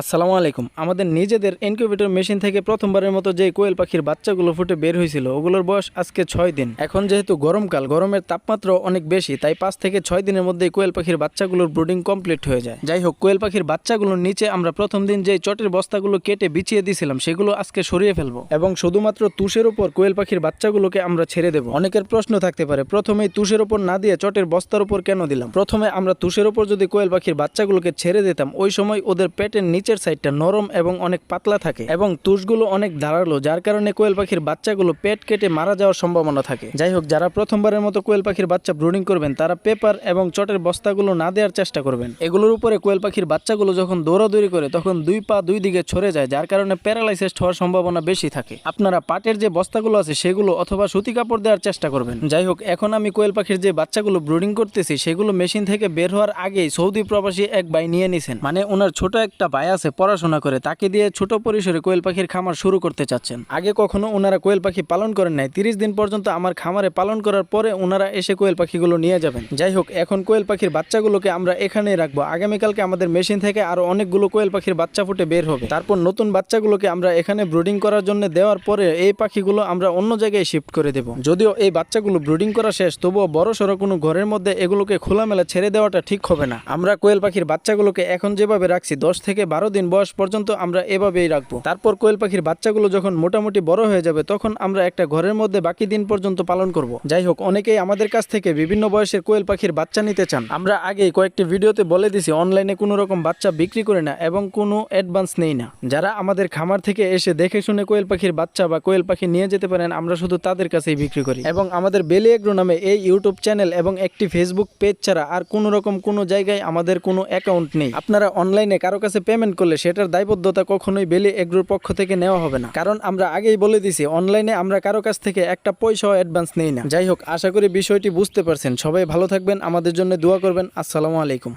আসসালামু আলাইকুম। আমাদের নিজেদের ইনকিউবেটর মেশিন থেকে প্রথমবারের মতো যে কোয়েল পাখির বাচ্চাগুলো ফুটে বের হয়েছিল, ওগুলোর বয়স আজকে ছয় দিন। এখন যেহেতু গরমকাল, গরমের তাপমাত্রা অনেক বেশি, তাই পাঁচ থেকে ছয় দিনের মধ্যে কোয়েল পাখির বাচ্চাগুলোর ব্রুডিং কমপ্লিট হয়ে যায়। যাই হোক, কোয়েল পাখির বাচ্চাগুলোর নিচে আমরা প্রথম দিন যে চটের বস্তাগুলো কেটে বিছিয়ে দিয়েছিলাম, সেগুলো আজকে সরিয়ে ফেলব। এবং শুধুমাত্র তুষের ওপর কোয়েল পাখির বাচ্চাগুলোকে আমরা ছেড়ে দেবো। অনেকের প্রশ্ন থাকতে পারে, প্রথমেই তুষের ওপর না দিয়ে চটের বস্তার উপর কেন দিলাম? প্রথমে আমরা তুষের ওপর যদি কোয়েল পাখির বাচ্চাগুলোকে ছেড়ে দিতাম, ওই সময় ওদের পেটের নিচের সাইডটা নরম এবং অনেক পাতলা থাকে এবং তুষগুলো অনেক ধারালো, যার কারণে কোয়েল পাখির বাচ্চাগুলো পেট কেটে মারা যাওয়ার সম্ভাবনা থাকে। যাই হোক যারা প্রথমবারের মতো কোয়েল পাখির বাচ্চা ব্রুডিং করবেন, তারা পেপার এবং চটের বস্তাগুলো না দেওয়ার চেষ্টা করবেন। এগুলোর উপরে কোয়েল পাখির বাচ্চাগুলো যখন দৌড়াদৌড়ি করে, তখন দুই পা দুই দিকে ছড়ে যায়, যার কারণে প্যারালাইসিস হওয়ার সম্ভাবনা বেশি থাকে। আপনারা পাটের যে বস্তাগুলো আছে, সেগুলো অথবা সুতি কাপড় দেওয়ার চেষ্টা করবেন। যাই হোক এখন আমি কোয়েল পাখির যে বাচ্চাগুলো ব্রুডিং করতেছি, সেগুলো মেশিন থেকে বের হওয়ার আগেই সৌদি প্রবাসী এক ভাই নিয়ে নিছেন। মানে ওনার ছোট একটা ভাই আছে পড়াশোনা করে তাকে দিয়ে ছোট পরিসরে কোয়েল পাখির খামার শুরু করতে চাচ্ছেন। আগে কখনো ওনারা কোয়েল পাখি পালন করেন নাই। তিরিশ দিন পর্যন্ত আমার খামারে পালন করার পরে ওনারা এসে কোয়েল পাখিগুলো নিয়ে যাবেন। যাই হোক, এখন কোয়েল পাখির বাচ্চাগুলোকে আমরা এখানেই রাখব। আগামীকালকে আমাদের মেশিন থেকে আরও অনেকগুলো কোয়েল পাখির বাচ্চা ফুটে বের হবে। তারপর নতুন বাচ্চাগুলোকে আমরা এখানে ব্রুডিং করার জন্য দেওয়ার পরে এই পাখিগুলো আমরা অন্য জায়গায় শিফট করে দেব। যদিও এই বাচ্চাগুলো ব্রুডিং করা শেষ, তবুও বড় সড়ো কোনো ঘরের মধ্যে এগুলোকে খোলামেলা ছেড়ে দেওয়াটা ঠিক হবে না। আমরা কোয়েল পাখির বাচ্চাগুলোকে এখন যেভাবে রাখছি, দশ থেকে বারো দিন বয়স পর্যন্ত আমরা এভাবেই রাখব। তারপর কোয়েল পাখির বাচ্চাগুলো যখন মোটামুটি বড় হয়ে যাবে, তখন আমরা একটা ঘরের মধ্যে বাকি দিন পর্যন্ত পালন করব। যাই হোক, অনেকেই আমাদের কাছ থেকে বিভিন্ন বয়সের কোয়েল পাখির বাচ্চা নিতে চান। আমরা আগেই কয়েকটি ভিডিওতে বলে দিছি, অনলাইনে কোনো রকম বাচ্চা বিক্রি করে না এবং কোনো অ্যাডভান্স নেই না। যারা আমাদের খামার থেকে এসে দেখে শুনে কোয়েল পাখির বাচ্চা বা কোয়েল পাখি নিয়ে যেতে পারেন, আমরা শুধু তাদের কাছেই বিক্রি করি। এবং আমাদের বেলি এগ্রো নামে এই ইউটিউব চ্যানেল এবং একটি ফেসবুক পেজ ছাড়া আর কোনো রকম কোনো জায়গায় আমাদের কোনো অ্যাকাউন্ট নেই। আপনারা অনলাইনে কারও কাছে পেমেন্ট করলে সেটার দায়বদ্ধতা কখনোই বেলি এগ্রোর পক্ষ থেকে নেওয়া হবে না। কারণ আমরা আগেই বলে দিছি, অনলাইনে আমরা কারও কাছ থেকে একটা পয়সাও অ্যাডভান্স নেই না। যাই হোক, আশা করি বিষয়টি বুঝতে পারছেন। সবাই ভালো থাকবেন, আমাদের জন্য দোয়া করবেন। আসসালামু আলাইকুম।